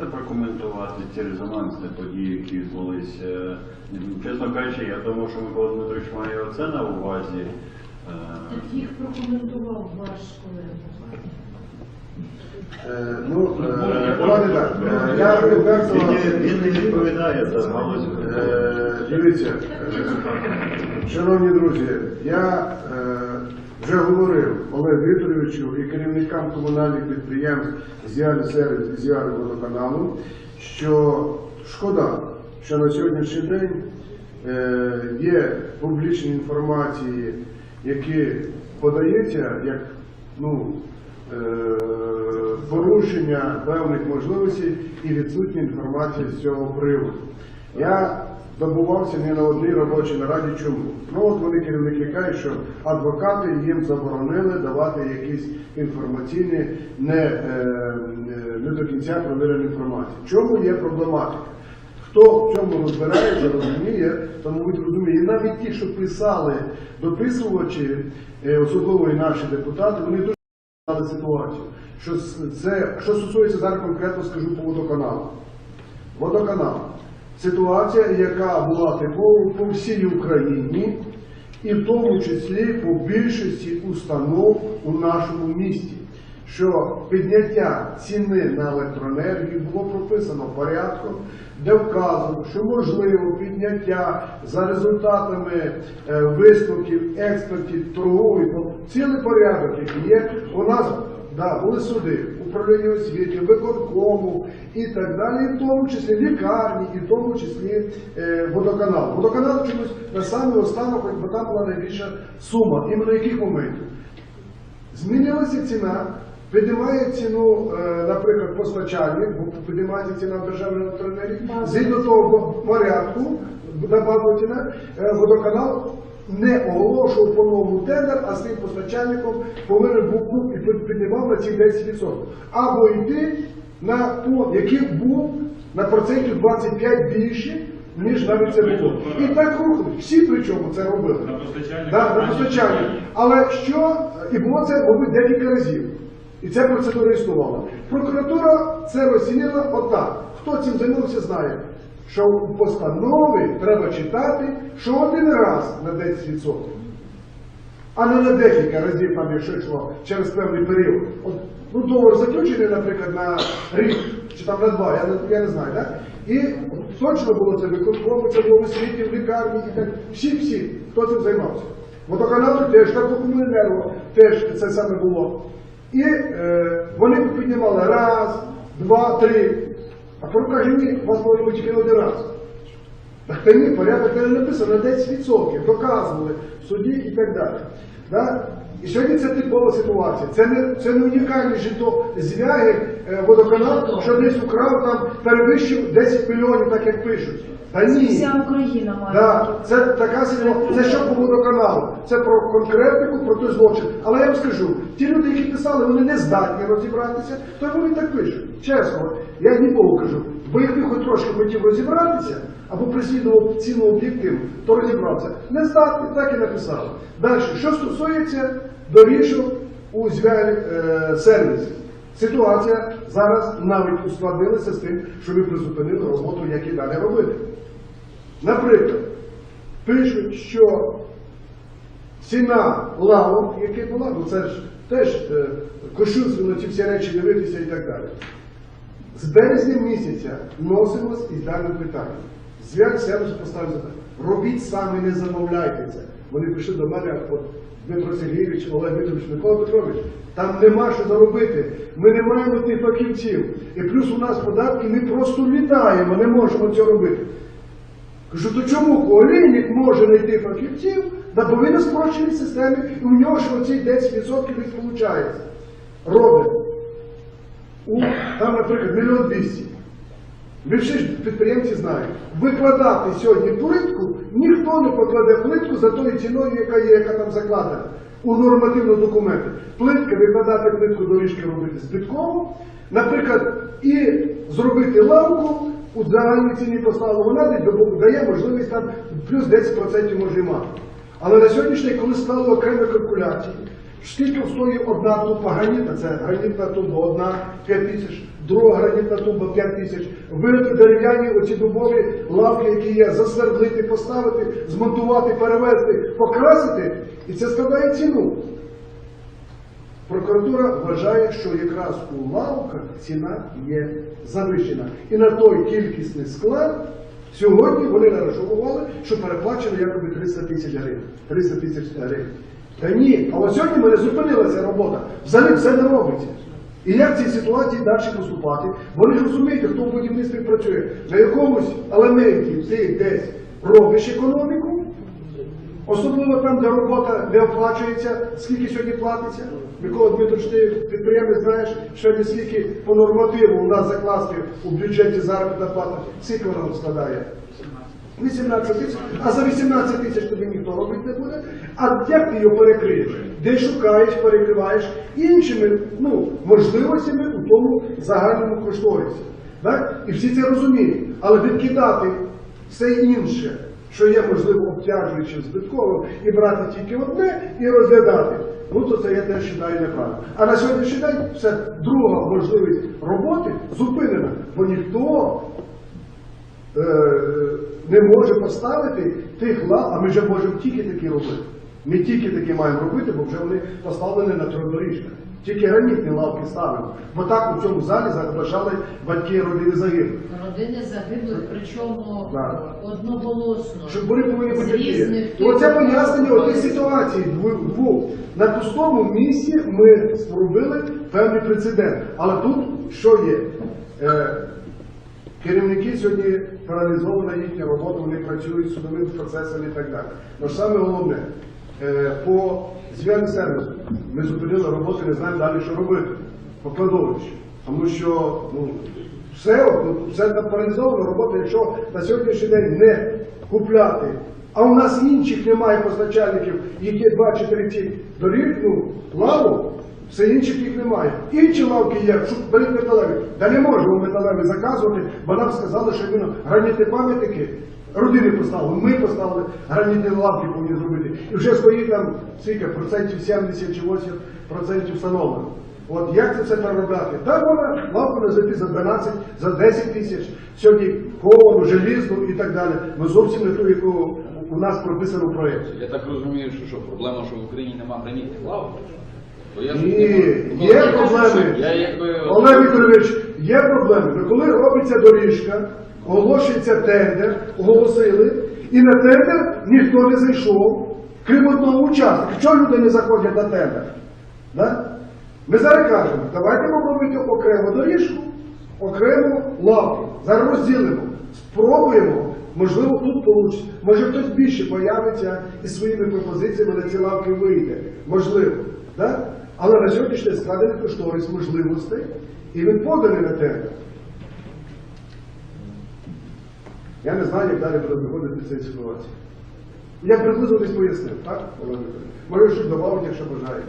можете прокоментувати ці резонансні події, які відбулися? Чесно кажучи, я думав, що Микола Дмитрович має оце на увазі. Е, Так їх прокоментував ваш колега. Е, Ну, давайте так. Е, Я відверто... Він, він не відповідає за галузь. Дивіться, шановні друзі, я вже говорив Олег Вікторовичу і керівникам комунальних підприємств «Зіаль Сервіс» і «Зіаль Водоканалу», що шкода, що на сьогоднішній день е, є публічні інформації, які подаються як ну, е, порушення певних можливостей і відсутня інформація з цього приводу. Я добувався не на одній робочій нараді. Чому? Ну от вони керівники кажуть, що адвокати їм заборонили давати якісь інформаційні не, е, е, не до кінця провірену інформацію. В чому є проблематика? Хто в цьому розбирається, розуміє, то, мабуть, розуміє. І навіть ті, що писали дописувачі, е, особливо і наші депутати, вони дуже знали ситуацію. Що це, що стосується зараз конкретно скажу по водоканалу. Водоканал. Ситуація, яка була типовою по всій Україні, і в тому числі по більшості установ у нашому місті. Що підняття ціни на електроенергію було прописано порядком, де вказано, що можливо підняття за результатами е, висновків експертів торгової, то цілий порядок, який є, у нас Да, були суди, управління освіти, виконкому і так далі, і в тому числі лікарні, і в тому числі е, водоканал. Водоканал чомусь на самий останок, бо там була найбільша сума. Іменно яких моментів? Змінилася ціна, піднімає ціну, е, наприклад, постачальник, бо піднімається ціна в державній електроенергії, згідно того порядку, добавила ціна, е, водоканал не оголошував по новому тендер, а з тим постачальником повинен був і піднімав на ці 10%. Або йти на ту, який був на процентів 25 більше, ніж навіть це було. І так рухали. Всі причому це робили. На постачальника? Да, на постачальник. Але що, і було це, мабуть, декілька разів. І ця процедура існувала. Прокуратура це розцінила отак. Хто цим займався, знає, що у постанові треба читати, що один раз на 10%, а не на декілька разів, там, якщо йшло через певний період. От, ну, договор заключений, наприклад, на рік чи там на два, я я не знаю, так? І точно було це виконкому, це було в освіті, в лікарні і так. Всі-всі, хто цим займався. Водоканалу теж, так комуненерго теж це саме було. І е, вони піднімали раз, два, три. А покажи мені ні, вас може бути тільки один раз. Так та ні, порядок не написано на 10%, доказували в суді і так далі. Да? І сьогодні це типова ситуація. Це не, це не унікальний жито звяги е, водоканал, що десь украв там перевищив 10 мільйонів, так як пишуть. Та ні. Вся Україна має. Да, це така ситуація. Це що по водоканалу? Це про конкретику, про той злочин. Але я вам скажу, ті люди, які писали, вони не здатні розібратися, то вони так пишуть. Чесно, я ні Богу кажу, бо якби хоч трошки хотів розібратися, або прислідував ціну об'єктиву, то розібрався. Не здатні, так і написали. Далі, що стосується доріжок у зв'язі е, сервісі. Ситуація зараз навіть ускладнилася з тим, що ви призупинили роботу, як і далі робити. Наприклад, пишуть, що ціна лавок, яка була, ну це ж теж е, кощунственно ці всі речі дивитися і так далі. З березня місяця носимось із даним питанням. Зв'як сервіс поставив задачу. Робіть самі, не замовляйте це. Вони прийшли до мене, от Дмитро Сергійович, Олег Вікторович, Микола Петрович. Там нема що заробити. Ми не маємо тих фахівців. І плюс у нас податки, ми просто літаємо, не можемо цього робити. Кажу, то чому олійник може знайти фахівців, на спрощеній системі, і у нього ж оці 10% від виходить. Робить. Там, наприклад, мільйон двісті. Ж підприємці знають. Викладати сьогодні плитку, ніхто не покладе плитку за тою ціною, яка є, яка там закладена у нормативному документі. Плитка, викладати плитку доріжки робити збитково, наприклад, і зробити лавку у загальній ціні поставили, вона дає можливість там плюс 10% може мати. Але на сьогоднішній, коли стали окремі калькуляції, скільки стоїть одна тупа граніта, це гранітна туба, одна 5 тисяч друга гранітна туба 5 тисяч, вирити дерев'яні оці дубові лавки, які є, засвердлити, поставити, змонтувати, перевезти, покрасити, і це складає ціну. Прокуратура вважає, що якраз у лавках ціна є завищена. І на той кількісний склад сьогодні вони нараховували, що переплачено якоби 300 тисяч гривень. 300 тисяч гривень. Та ні, а от сьогодні мене зупинилася робота. Взагалі все не робиться. І як в цій ситуації далі поступати? Вони ж розумієте, хто в будівництві працює. На якомусь елементі ти десь робиш економіку, Особливо там, де робота не оплачується, скільки сьогодні платиться. Микола Дмитрович, ти підприємець знаєш, що не скільки по нормативу у нас закласти у бюджеті заробітна плата, скільки вона складає? 18 тисяч, а за 18 тисяч тобі ніхто робити не буде. А як ти його перекриєш? Де шукаєш, перекриваєш іншими ну, можливостями у тому загальному кошторисі. Так? І всі це розуміють. Але відкидати все інше, що є, можливо, обтяжуючим, збитковим, і брати тільки одне і розглядати. Ну, то це я теж вважаю неправильно. А на сьогоднішній день все друга можливість роботи зупинена, бо ніхто не може поставити тих лав, а ми вже можемо тільки такі робити. Ми тільки такі маємо робити, бо вже вони поставлені на трудоріжках. Тільки гранітні лавки ставимо. Бо так у цьому залі заважали батьки родини загиблих. Родини загиблих, причому Так. одноголосно. Щоб вони повинні бути різних оце пояснення ситуацій двох. двох. На пустому місці ми зробили певний прецедент. Але тут що є? Е, керівники сьогодні паралізована їхня робота, вони працюють судовими процесами і так далі. Але саме головне, е, по зв'язку сервісу ми зупинили роботу, не знаємо далі, що робити по кладовищі. Тому що ну, все, все там паралізована робота, якщо на сьогоднішній день не купляти, а у нас інших немає постачальників, які є 2-4 ці доріг, ну, лавок, все інших їх немає. Інші лавки є, що беріть металеві. Та не можемо металеві заказувати, бо нам сказали, що іменно гранітні пам'ятники родини поставили. Ми поставили гранітні лавки повинні зробити. І вже стоїть там скільки, процентів 70 чи 80 процентів встановлено. От як це все переробляти? Так вона лавку не зайти за 12, за 10 тисяч, сьогодні ковану, желізну і так далі. Ми зовсім не ту, яку у нас прописано в проєкті. Я так розумію, що, що проблема, що в Україні немає гранітних я Ні, не- є Ну, проблеми. Я якби Олег Вікторович, є проблеми. Коли робиться доріжка, оголошується тендер, оголосили, і на тендер ніхто не зайшов, крім одного учасника. Чого люди не заходять на тендер? Да? Ми зараз кажемо, давайте ми робити окрему доріжку, окрему лавку. Зараз розділимо, спробуємо. Можливо, тут вийде. Може хтось більше появиться і своїми пропозиціями на ці лавки вийде. Можливо. Да? Але на сьогоднішній складений кошторис можливостей, і він поданий на тендер. Я не знаю, як далі буде виходити ця ситуація. Я приблизно десь пояснив, так? Може, щось додати, якщо бажаєте.